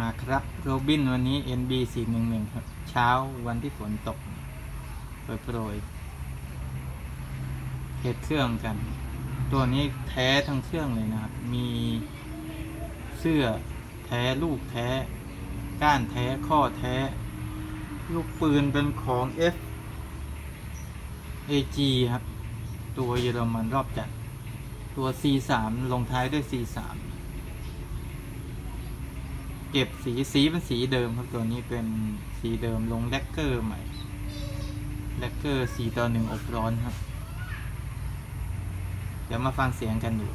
มาครับ โรบินวันนี้ NB 4 1 1ครับ เช้าวันที่ฝนตกโปรยโปรยเทสเครื่องกัน ตัวนี้แท้ทั้งเครื่องเลยนะครับ มีเสื้อแท้ลูกแท้ ก้านแท้ข้อแท้ ลูกปืนเป็นของ F AG ครับ ตัวเยอรมันรอบจัด ตัว C3 ลงท้ายด้วย C3 ก็บสีสีเป็นสีเดิมครับตัวนี้เป็นสีเดิมลงแลกเกอร์ใหม่แลกเกอร์สีต่อหนึ่งอบร้อนครับ เดี๋ยวมาฟังเสียงกันอยู่